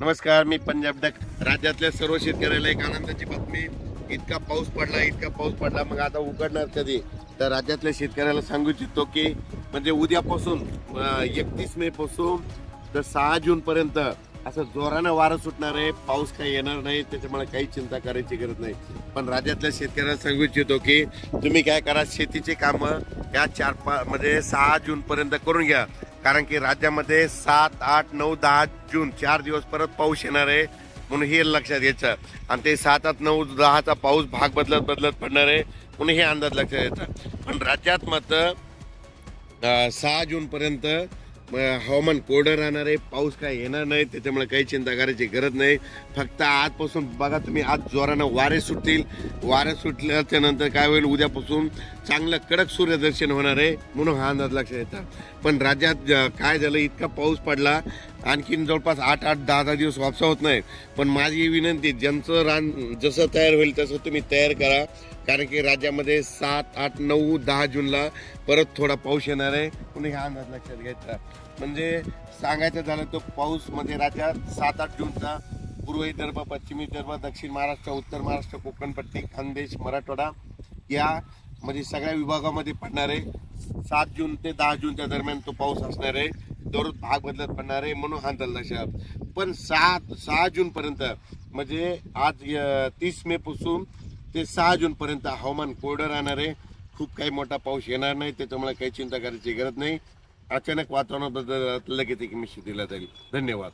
नमस्कार मी पंजाब डक. राज्यातल्या सर्व शेतकऱ्याला एक आनंदाची बातमी. इतका पाऊस पडला इतका पाऊस पडला मग आता उघडणार कधी? तर राज्यातल्या शेतकऱ्याला सांगू इच्छितो की म्हणजे उद्यापासून एकतीस मे पासून तर सहा जून पर्यंत असं जोरानं वारं सुटणार आहे. पाऊस काही येणार नाही त्याच्यामुळे काही चिंता करायची गरज नाही. पण राज्यातल्या शेतकऱ्याला सांगू इच्छितो की तुम्ही काय करा शेतीचे कामं या चार पाच म्हणजे सहा जून पर्यंत करून घ्या. कारण की राज्यामध्ये सात आठ नऊ दहा जून चार दिवस परत पाऊस येणार आहे म्हणून हे लक्षात घ्यायचं आणि ते सात आठ नऊ दहाचा पाऊस भाग बदलत बदलत पडणार आहे म्हणून हे अंदाज लक्षात घ्यायचा पण राज्यात मात्र सहा जूनपर्यंत हवामान कोरडं राहणार आहे पाऊस काय येणार नाही त्याच्यामुळे काही चिंता करायची गरज नाही. फक्त आजपासून बघा तुम्ही आज जोरानं वारे सुटतील. वारे सुटल्याच्या नंतर काय होईल? उद्यापासून चांगलं कडक सूर्यदर्शन होणार आहे म्हणून हा अंदाज लक्षात येतात पण राज्यात काय झालं? इतका पाऊस पडला. आणखीन जवळपास आठ आठ दहा दहा दिवस वापसा होत नाही पण माझी विनंती ज्यांचं रान जसं तयार होईल तसं तुम्ही तयार करा. कारण की राज्यामध्ये सात आठ नऊ दहा जूनला परत थोडा पाऊस येणार आहे. म्हणून हा अंदाज लक्षात घ्यायचा म्हणजे सांगायचं झालं तर पाऊसमध्ये म्हणजे राज्यात सात आठ जूनचा पूर्व विदर्भ पश्चिम विदर्भ दक्षिण महाराष्ट्र उत्तर महाराष्ट्र कोकणपट्टी खानदेश मराठवाडा या म्हणजे सगळ्या विभागामध्ये पडणार आहे. सात जून ते दहा जूनच्या दरम्यान तो पाऊस असणार आहे. दररोज भाग बदलत पडणार आहे म्हणून हा अंदाज पण सात सहा जूनपर्यंत म्हणजे आज तीस मेपासून ते सहा जूनपर्यंत हवामान कोरडं राहणार आहे. खूप काही मोठा पाऊस येणार नाही त्याच्यामुळे काही चिंता करायची गरज नाही. अचानक वातावरणाबद्दल लगेच एक शेतीला जाईल. धन्यवाद.